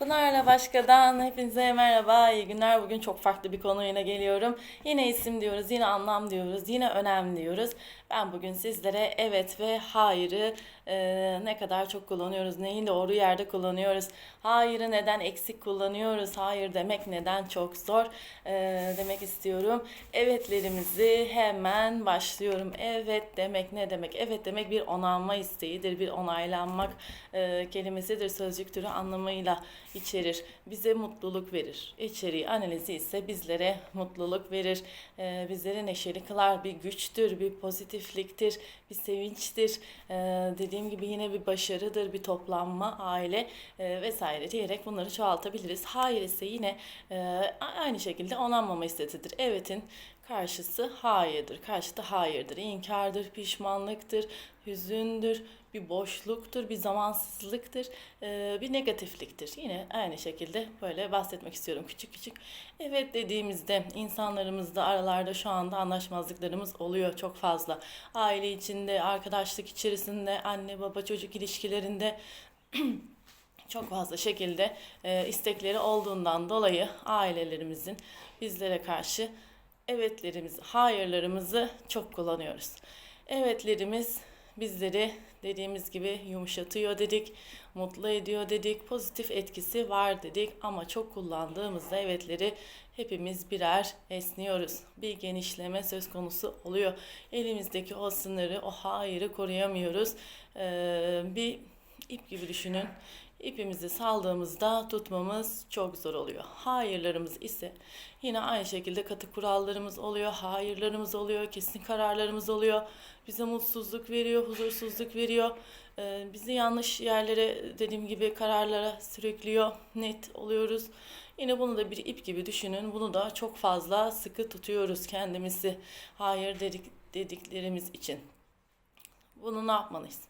Pınar'la Başka'dan hepinize merhaba, iyi günler. Bugün çok farklı bir konu yine geliyorum. Yine isim diyoruz, yine anlam diyoruz, yine önem diyoruz. Ben bugün sizlere evet ve hayırı e, ne kadar çok kullanıyoruz, neyi doğru yerde kullanıyoruz, hayırı neden eksik kullanıyoruz, hayır demek neden çok zor e, demek istiyorum. Evetlerimizi hemen başlıyorum. Evet demek ne demek? Evet demek bir onanma isteğidir, bir onaylanmak e, kelimesidir sözcük türü anlamıyla içerir. Bize mutluluk verir. İçeriği analizi ise bizlere mutluluk verir. Ee, bizleri neşeli kılar. Bir güçtür, bir pozitifliktir, bir sevinçtir. Ee, dediğim gibi yine bir başarıdır, bir toplanma, aile e, vesaire diyerek bunları çoğaltabiliriz. Hayır ise yine e, aynı şekilde onanmama istetidir. Evet'in karşısı hayırdır. Karşıtı hayırdır. İnkardır, pişmanlıktır, hüzündür, bir boşluktur, bir zamansızlıktır, bir negatifliktir. Yine aynı şekilde böyle bahsetmek istiyorum küçük küçük. Evet dediğimizde insanlarımızda aralarda şu anda anlaşmazlıklarımız oluyor çok fazla. Aile içinde, arkadaşlık içerisinde, anne baba çocuk ilişkilerinde çok fazla şekilde istekleri olduğundan dolayı ailelerimizin bizlere karşı evetlerimizi, hayırlarımızı çok kullanıyoruz. Evetlerimiz bizleri dediğimiz gibi yumuşatıyor dedik, mutlu ediyor dedik, pozitif etkisi var dedik ama çok kullandığımızda evetleri hepimiz birer esniyoruz. Bir genişleme söz konusu oluyor. Elimizdeki o sınırı, o hayırı koruyamıyoruz. Ee, bir ip gibi düşünün. İpimizi saldığımızda tutmamız çok zor oluyor. Hayırlarımız ise yine aynı şekilde katı kurallarımız oluyor, hayırlarımız oluyor, kesin kararlarımız oluyor. Bize mutsuzluk veriyor, huzursuzluk veriyor. Ee, bizi yanlış yerlere dediğim gibi kararlara sürüklüyor, net oluyoruz. Yine bunu da bir ip gibi düşünün. Bunu da çok fazla sıkı tutuyoruz kendimizi hayır dedik, dediklerimiz için. Bunu ne yapmalıyız?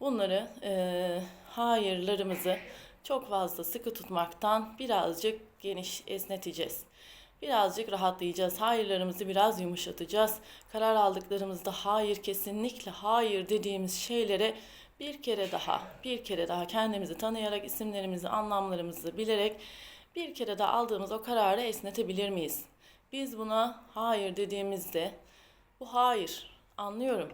Bunları e, hayırlarımızı çok fazla sıkı tutmaktan birazcık geniş esneteceğiz. Birazcık rahatlayacağız. Hayırlarımızı biraz yumuşatacağız. Karar aldıklarımızda hayır kesinlikle hayır dediğimiz şeylere bir kere daha, bir kere daha kendimizi tanıyarak isimlerimizi, anlamlarımızı bilerek bir kere daha aldığımız o kararı esnetebilir miyiz? Biz buna hayır dediğimizde bu hayır anlıyorum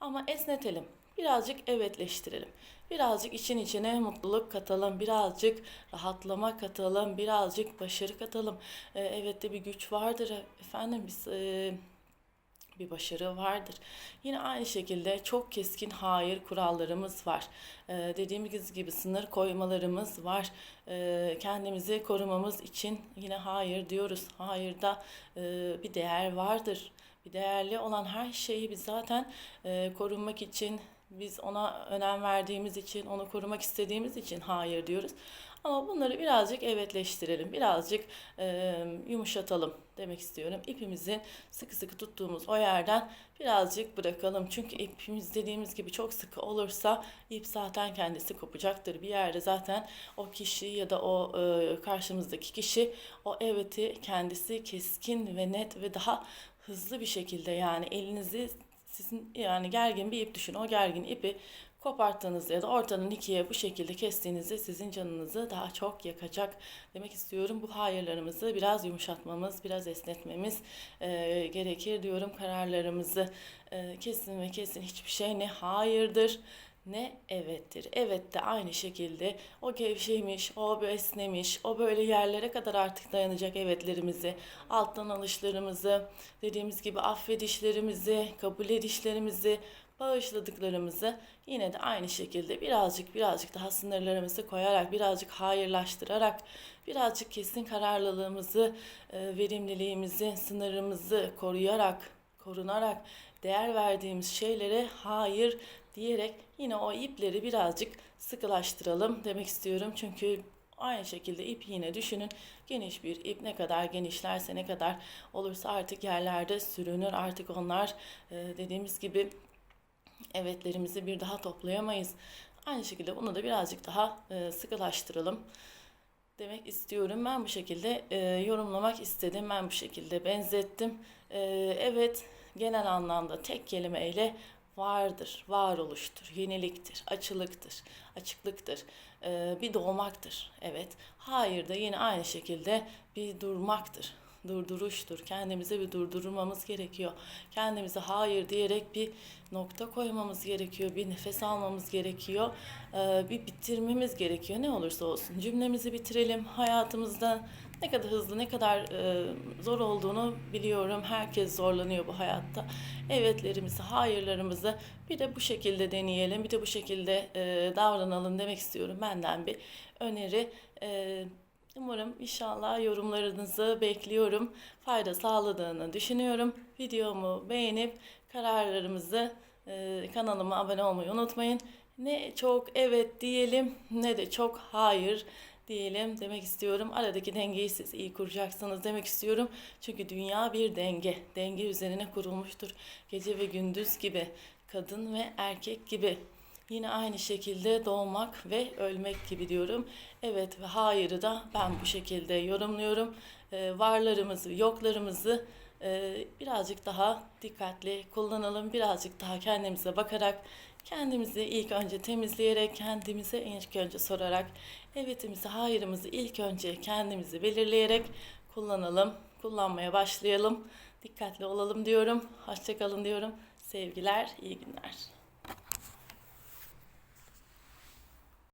ama esnetelim. Birazcık evetleştirelim. Birazcık için içine mutluluk katalım. Birazcık rahatlama katalım. Birazcık başarı katalım. Ee, evet de bir güç vardır. Efendim biz e, bir başarı vardır. Yine aynı şekilde çok keskin hayır kurallarımız var. Ee, dediğimiz gibi sınır koymalarımız var. Ee, kendimizi korumamız için yine hayır diyoruz. Hayırda e, bir değer vardır. Bir değerli olan her şeyi biz zaten e, korunmak için, biz ona önem verdiğimiz için, onu korumak istediğimiz için hayır diyoruz. Ama bunları birazcık evetleştirelim, birazcık e, yumuşatalım demek istiyorum. İpimizi sıkı sıkı tuttuğumuz o yerden birazcık bırakalım. Çünkü ipimiz dediğimiz gibi çok sıkı olursa ip zaten kendisi kopacaktır. Bir yerde zaten o kişi ya da o e, karşımızdaki kişi o eveti kendisi keskin ve net ve daha hızlı bir şekilde yani elinizi sizin yani gergin bir ip düşün. O gergin ipi koparttığınızda ya da ortadan ikiye bu şekilde kestiğinizde sizin canınızı daha çok yakacak demek istiyorum. Bu hayırlarımızı biraz yumuşatmamız, biraz esnetmemiz e, gerekir diyorum. Kararlarımızı e, kesin ve kesin hiçbir şey ne hayırdır ne evettir. Evet de aynı şekilde o gevşemiş, o esnemiş, o böyle yerlere kadar artık dayanacak evetlerimizi, alttan alışlarımızı, dediğimiz gibi affedişlerimizi, kabul edişlerimizi, bağışladıklarımızı yine de aynı şekilde birazcık birazcık daha sınırlarımızı koyarak, birazcık hayırlaştırarak, birazcık kesin kararlılığımızı, e, verimliliğimizi, sınırımızı koruyarak, korunarak değer verdiğimiz şeylere hayır diyerek yine o ipleri birazcık sıkılaştıralım demek istiyorum. Çünkü aynı şekilde ip yine düşünün geniş bir ip ne kadar genişlerse ne kadar olursa artık yerlerde sürünür. Artık onlar e, dediğimiz gibi evetlerimizi bir daha toplayamayız. Aynı şekilde bunu da birazcık daha e, sıkılaştıralım demek istiyorum. Ben bu şekilde e, yorumlamak istedim. Ben bu şekilde benzettim. Evet genel anlamda tek kelimeyle vardır, varoluştur, yeniliktir, açılıktır, açıklıktır, bir doğmaktır. Evet, hayır da yine aynı şekilde bir durmaktır, durduruştur. Kendimize bir durdurmamız gerekiyor. Kendimize hayır diyerek bir nokta koymamız gerekiyor, bir nefes almamız gerekiyor, e, bir bitirmemiz gerekiyor. Ne olursa olsun cümlemizi bitirelim. Hayatımızda ne kadar hızlı, ne kadar e, zor olduğunu biliyorum. Herkes zorlanıyor bu hayatta. Evetlerimizi, hayırlarımızı bir de bu şekilde deneyelim, bir de bu şekilde e, davranalım demek istiyorum. Benden bir öneri. E, umarım inşallah yorumlarınızı bekliyorum. Fayda sağladığını düşünüyorum. Videomu beğenip kararlarımızı e, kanalıma abone olmayı unutmayın. Ne çok evet diyelim ne de çok hayır diyelim demek istiyorum. Aradaki dengeyi siz iyi kuracaksınız demek istiyorum. Çünkü dünya bir denge. Denge üzerine kurulmuştur. Gece ve gündüz gibi, kadın ve erkek gibi. Yine aynı şekilde doğmak ve ölmek gibi diyorum. Evet ve hayırı da ben bu şekilde yorumluyorum. Ee, varlarımızı, yoklarımızı e, birazcık daha dikkatli kullanalım. Birazcık daha kendimize bakarak, kendimizi ilk önce temizleyerek, kendimize ilk önce sorarak, evetimizi, hayırımızı ilk önce kendimizi belirleyerek kullanalım. Kullanmaya başlayalım. Dikkatli olalım diyorum. Hoşçakalın diyorum. Sevgiler, iyi günler.